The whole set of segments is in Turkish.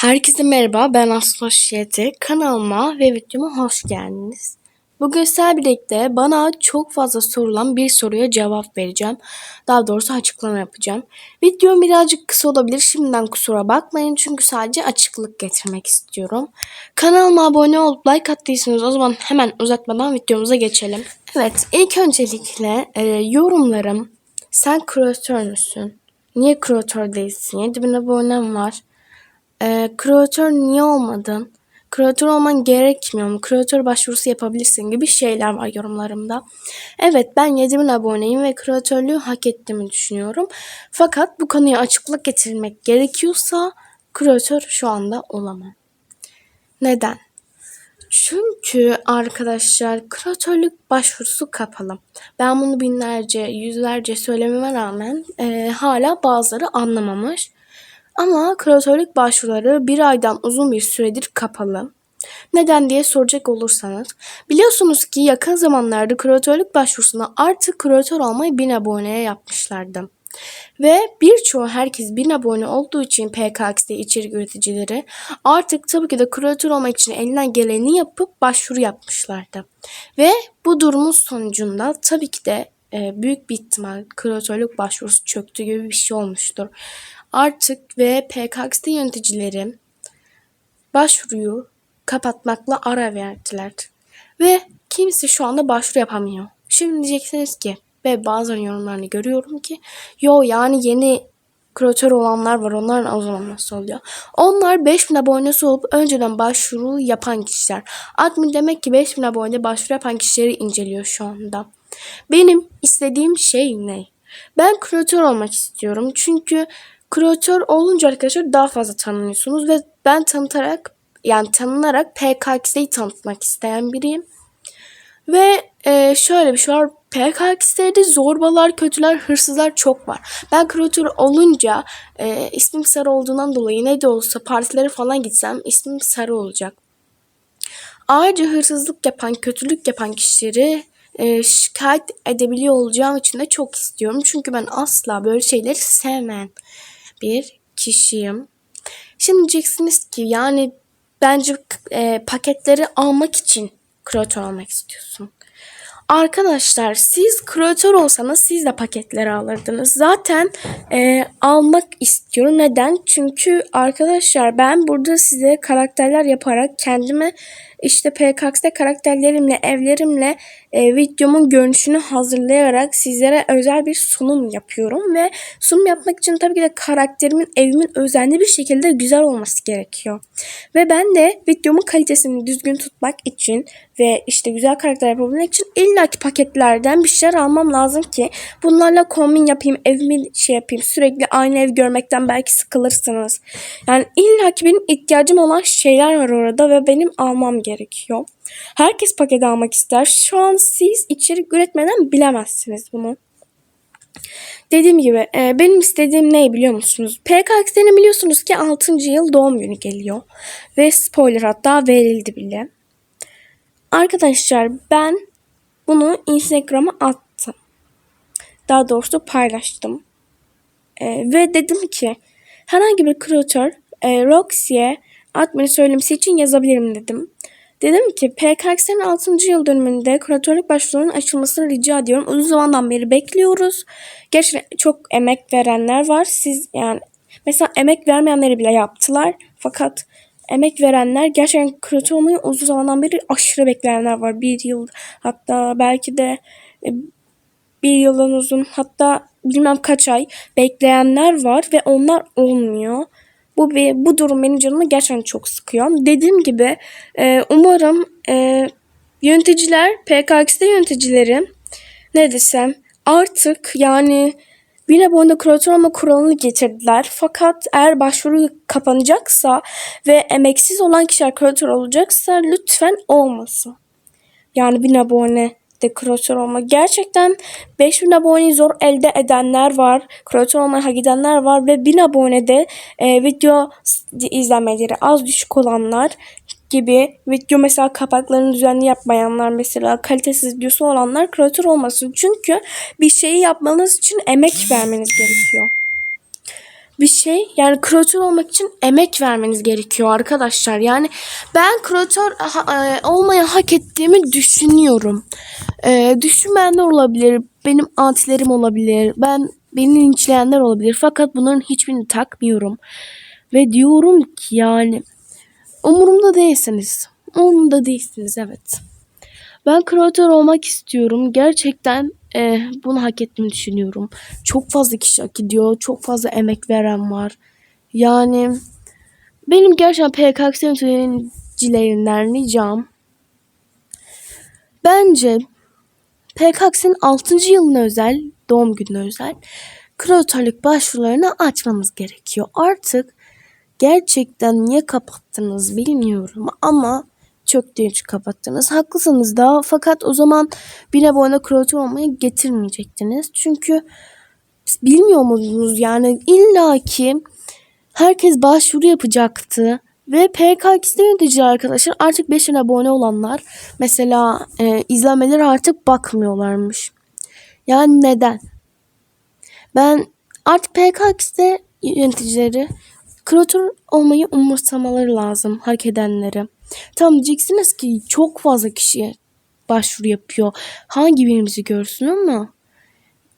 Herkese merhaba, ben Aslı Şiyeti. Kanalıma ve videoma hoş geldiniz. Bugün sizlerle birlikte bana çok fazla sorulan bir soruya cevap vereceğim. Daha doğrusu açıklama yapacağım. Videom birazcık kısa olabilir. Şimdiden kusura bakmayın çünkü sadece açıklık getirmek istiyorum. Kanalıma abone olup like attıysanız o zaman hemen uzatmadan videomuza geçelim. Evet, ilk öncelikle e, yorumlarım. Sen kreatör müsün? Niye kreatör değilsin? 7000 abonem var. Ee, kreatör niye olmadın? Kreatör olman gerekmiyor mu? Kreatör başvurusu yapabilirsin gibi şeyler var yorumlarımda. Evet ben 7000 aboneyim ve kreatörlüğü hak ettiğimi düşünüyorum. Fakat bu konuya açıklık getirmek gerekiyorsa kreatör şu anda olamam. Neden? Çünkü arkadaşlar kreatörlük başvurusu kapalı. Ben bunu binlerce, yüzlerce söylememe rağmen e, hala bazıları anlamamış. Ama kreatörlük başvuruları bir aydan uzun bir süredir kapalı. Neden diye soracak olursanız. Biliyorsunuz ki yakın zamanlarda kreatörlük başvurusuna artık kreatör olmayı bin aboneye yapmışlardı. Ve birçoğu herkes bin abone olduğu için PKX'de içerik üreticileri artık tabii ki de kreatör olmak için elinden geleni yapıp başvuru yapmışlardı. Ve bu durumun sonucunda tabii ki de e, büyük bir ihtimal kreatörlük başvurusu çöktü gibi bir şey olmuştur. Artık ve PKK yöneticileri başvuruyu kapatmakla ara verdiler. Ve kimse şu anda başvuru yapamıyor. Şimdi diyeceksiniz ki ve bazen yorumlarını görüyorum ki yo yani yeni kreatör olanlar var onlar o zaman nasıl oluyor? Onlar 5000 abonesi olup önceden başvuru yapan kişiler. Admin demek ki 5000 abone başvuru yapan kişileri inceliyor şu anda. Benim istediğim şey ne? Ben kreatör olmak istiyorum. Çünkü kreatör olunca arkadaşlar daha fazla tanınıyorsunuz ve ben tanıtarak yani tanınarak PKX'yi tanıtmak isteyen biriyim. Ve e, şöyle bir şey var. PKX'de zorbalar, kötüler, hırsızlar çok var. Ben kreatör olunca e, ismim Sarı olduğundan dolayı ne de olsa partilere falan gitsem ismim Sarı olacak. Ayrıca hırsızlık yapan, kötülük yapan kişileri e, şikayet edebiliyor olacağım için de çok istiyorum. Çünkü ben asla böyle şeyleri sevmem bir kişiyim. Şimdi diyeceksiniz ki yani bence e, paketleri almak için kreatör almak istiyorsun. Arkadaşlar siz kreatör olsanız siz de paketleri alırdınız. Zaten e, almak istiyorum. Neden? Çünkü arkadaşlar ben burada size karakterler yaparak kendime işte PKX'de karakterlerimle, evlerimle e, videomun görünüşünü hazırlayarak sizlere özel bir sunum yapıyorum. Ve sunum yapmak için tabii ki de karakterimin, evimin özenli bir şekilde güzel olması gerekiyor. Ve ben de videomun kalitesini düzgün tutmak için ve işte güzel karakter yapabilmek için illaki paketlerden bir şeyler almam lazım ki bunlarla kombin yapayım, evimi şey yapayım. Sürekli aynı ev görmekten belki sıkılırsınız. Yani illaki benim ihtiyacım olan şeyler var orada ve benim almam gerekiyor. Herkes paket almak ister. Şu an siz içerik üretmeden bilemezsiniz bunu. Dediğim gibi e, benim istediğim ne biliyor musunuz? PKX'nin biliyorsunuz ki 6. yıl doğum günü geliyor. Ve spoiler hatta verildi bile. Arkadaşlar ben bunu Instagram'a attım. Daha doğrusu paylaştım. E, ve dedim ki herhangi bir kreatör e, Roxy'ye admin söylemesi için yazabilirim dedim. Dedim ki PKX'nin 6. yıl dönümünde kuratörlük başvurularının açılmasını rica ediyorum. Uzun zamandan beri bekliyoruz. Gerçekten çok emek verenler var. Siz yani mesela emek vermeyenleri bile yaptılar. Fakat emek verenler gerçekten kuratör olmayı uzun zamandan beri aşırı bekleyenler var. Bir yıl hatta belki de e, bir yıldan uzun hatta bilmem kaç ay bekleyenler var ve onlar olmuyor. Bu bu durum benim canımı gerçekten çok sıkıyor. Dediğim gibi e, umarım e, yöneticiler, PKX'de yöneticileri ne desem artık yani bir abone kreatör olma kuralını getirdiler. Fakat eğer başvuru kapanacaksa ve emeksiz olan kişiler kreatör olacaksa lütfen olmasın. Yani bir abone de kreatör olma. Gerçekten 5000 aboneyi zor elde edenler var. Kreatör olmaya hak edenler var ve 1000 abonede e, video izlemeleri az düşük olanlar gibi video mesela kapaklarını düzenli yapmayanlar mesela kalitesiz videosu olanlar kreatör olmasın. Çünkü bir şeyi yapmanız için emek vermeniz gerekiyor. bir şey. Yani kreatör olmak için emek vermeniz gerekiyor arkadaşlar. Yani ben kreatör ha- e, olmayı hak ettiğimi düşünüyorum. E, düşünmeyenler olabilir. Benim antilerim olabilir. Ben beni linçleyenler olabilir. Fakat bunların hiçbirini takmıyorum. Ve diyorum ki yani umurumda değilsiniz. Umurumda değilsiniz evet. Ben kreatör olmak istiyorum. Gerçekten e, bunu hak ettiğimi düşünüyorum. Çok fazla kişi hak ediyor. Çok fazla emek veren var. Yani benim gerçekten PKK yöneticilerinden ricam bence PKK'nın 6. yılına özel, doğum gününe özel kreatörlük başvurularını açmamız gerekiyor. Artık gerçekten niye kapattınız bilmiyorum ama çok genç kapattınız. Haklısınız da fakat o zaman bir abone kreatör olmayı getirmeyecektiniz. Çünkü bilmiyor muydunuz yani illaki herkes başvuru yapacaktı. Ve PKX'de yönetici arkadaşlar artık 5 abone olanlar mesela e, izlenmeleri artık bakmıyorlarmış. Yani neden? Ben artık PKX'de yöneticileri kreatör olmayı umursamaları lazım hak edenleri. Tamam diyeceksiniz ki çok fazla kişi başvuru yapıyor. Hangi birimizi görsün ama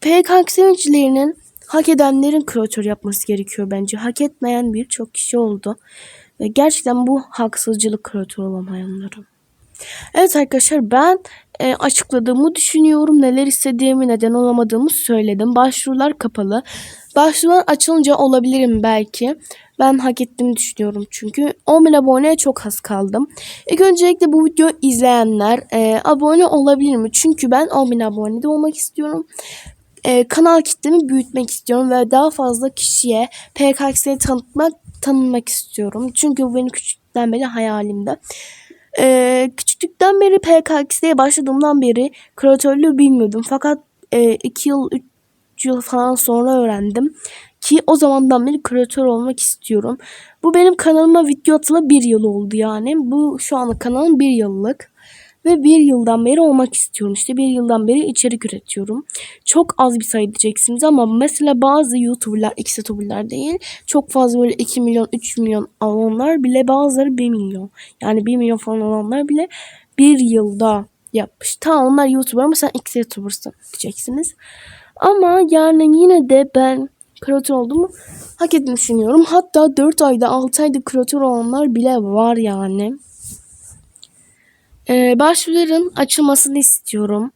PKK yöneticilerinin hak edenlerin kreatör yapması gerekiyor bence. Hak etmeyen birçok kişi oldu. Ve gerçekten bu haksızcılık kreatör olamayanların. Evet arkadaşlar ben e, açıkladığımı düşünüyorum. Neler istediğimi, neden olamadığımı söyledim. Başvurular kapalı. Başvurular açılınca olabilirim belki. Ben hak ettiğimi düşünüyorum çünkü 10 bin aboneye çok az kaldım. İlk öncelikle bu videoyu izleyenler e, abone olabilir mi? Çünkü ben 10 bin abonede olmak istiyorum. E, kanal kitlemi büyütmek istiyorum ve daha fazla kişiye PKX'yi tanıtmak tanınmak istiyorum. Çünkü bu benim küçükten beri hayalimde. Ee, küçüklükten beri PKX'ye başladığımdan beri kreatörlüğü bilmiyordum. Fakat 2 e, yıl 3 yıl falan sonra öğrendim. Ki o zamandan beri kreatör olmak istiyorum. Bu benim kanalıma video atılı bir yıl oldu yani. Bu şu anda kanalım bir yıllık. Ve bir yıldan beri olmak istiyorum. İşte bir yıldan beri içerik üretiyorum. Çok az bir sayı diyeceksiniz ama mesela bazı YouTuber'lar, X YouTuber'lar değil. Çok fazla böyle 2 milyon, 3 milyon alanlar bile bazıları 1 milyon. Yani 1 milyon falan olanlar bile bir yılda yapmış. Tamam onlar YouTuber ama sen X YouTuber'sın diyeceksiniz. Ama yani yine de ben kreatör olduğumu hak ettiğini düşünüyorum. Hatta 4 ayda 6 ayda kreatör olanlar bile var yani. Ee, başvuruların açılmasını istiyorum.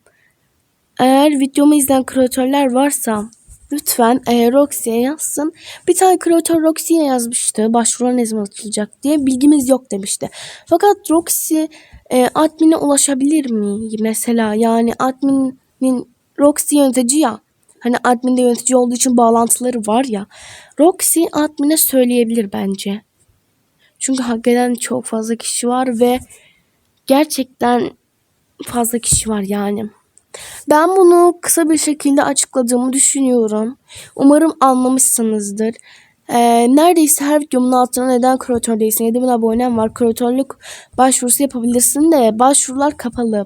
Eğer videomu izleyen kreatörler varsa lütfen e, Roxy'ye yazsın. Bir tane kreatör Roxy'ye yazmıştı. Başvurular ne zaman açılacak diye. Bilgimiz yok demişti. Fakat Roxy e, admin'e ulaşabilir mi? Mesela yani admin'in Roxy yönetici ya. Hani admin'de yönetici olduğu için bağlantıları var ya. Roxy admin'e söyleyebilir bence. Çünkü hakikaten çok fazla kişi var ve gerçekten fazla kişi var yani. Ben bunu kısa bir şekilde açıkladığımı düşünüyorum. Umarım anlamışsınızdır. Ee, neredeyse her videomun altına neden kreatör değilsin? 7000 abonem var. Kreatörlük başvurusu yapabilirsin de başvurular kapalı.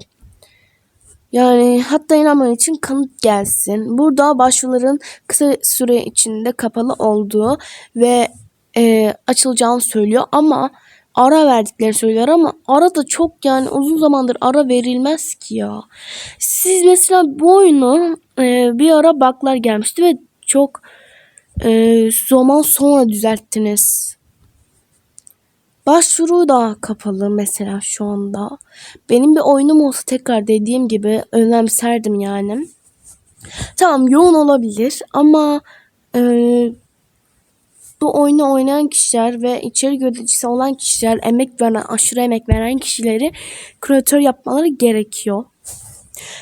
Yani hatta inanman için kanıt gelsin. Burada başvuruların kısa süre içinde kapalı olduğu ve e, açılacağını söylüyor ama ara verdiklerini söylüyor ama ara da çok yani uzun zamandır ara verilmez ki ya. Siz mesela bu oyunu e, bir ara baklar gelmişti ve çok e, zaman sonra düzelttiniz. Başvuru da kapalı mesela şu anda. Benim bir oyunum olsa tekrar dediğim gibi önemserdim yani. Tamam yoğun olabilir ama e, bu oyunu oynayan kişiler ve içerik üreticisi olan kişiler, emek veren, aşırı emek veren kişileri kreatör yapmaları gerekiyor.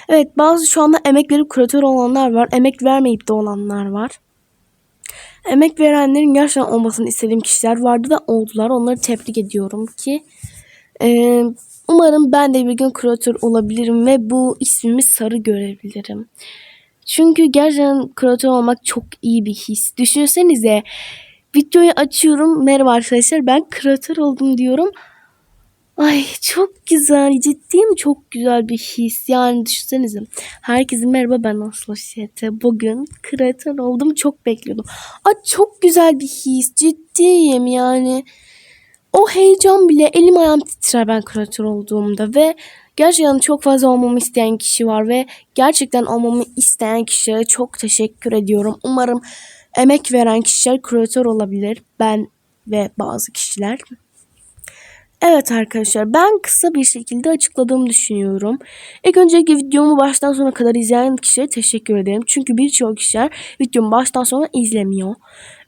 Evet bazı şu anda emek verip kreatör olanlar var. Emek vermeyip de olanlar var. Emek verenlerin gerçekten olmasını istediğim kişiler vardı da oldular. Onları tebrik ediyorum ki e, umarım ben de bir gün kreatör olabilirim ve bu ismimi sarı görebilirim. Çünkü gerçekten kreatör olmak çok iyi bir his. Düşünsenize videoyu açıyorum. Merhaba arkadaşlar ben kreatör oldum diyorum. Ay çok güzel. Ciddiyim çok güzel bir his. Yani düşünsenize. Herkese merhaba ben Aslı Şete. Bugün kreatör oldum. Çok bekliyordum. Ay çok güzel bir his. Ciddiyim yani. O heyecan bile elim ayağım titrer ben kreatör olduğumda ve gerçekten çok fazla olmamı isteyen kişi var ve gerçekten olmamı isteyen kişilere çok teşekkür ediyorum. Umarım emek veren kişiler kreatör olabilir. Ben ve bazı kişiler. Evet arkadaşlar ben kısa bir şekilde açıkladığımı düşünüyorum. İlk öncelikle videomu baştan sona kadar izleyen kişilere teşekkür ederim. Çünkü birçok kişiler videomu baştan sona izlemiyor.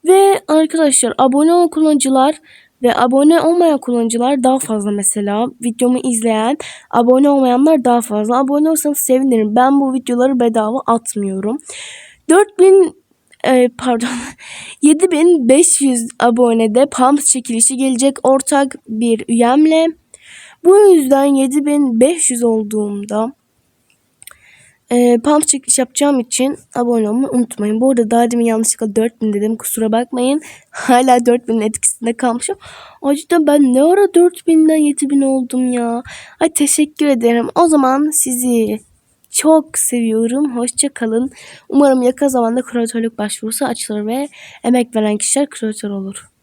Ve arkadaşlar abone olan kullanıcılar ve abone olmayan kullanıcılar daha fazla mesela. Videomu izleyen, abone olmayanlar daha fazla. Abone olsanız sevinirim. Ben bu videoları bedava atmıyorum. 4000 e, pardon 7500 abonede pump çekilişi gelecek ortak bir üyemle. Bu yüzden 7500 olduğumda e, pump çekiliş yapacağım için abone olmayı unutmayın. Bu arada daha demin yanlışlıkla 4000 dedim kusura bakmayın. Hala 4000'in etkisinde kalmışım. O ben ne ara 4000'den 7000 oldum ya. Ay teşekkür ederim. O zaman sizi çok seviyorum. Hoşça kalın. Umarım yakın zamanda kreatörlük başvurusu açılır ve emek veren kişiler kreatör olur.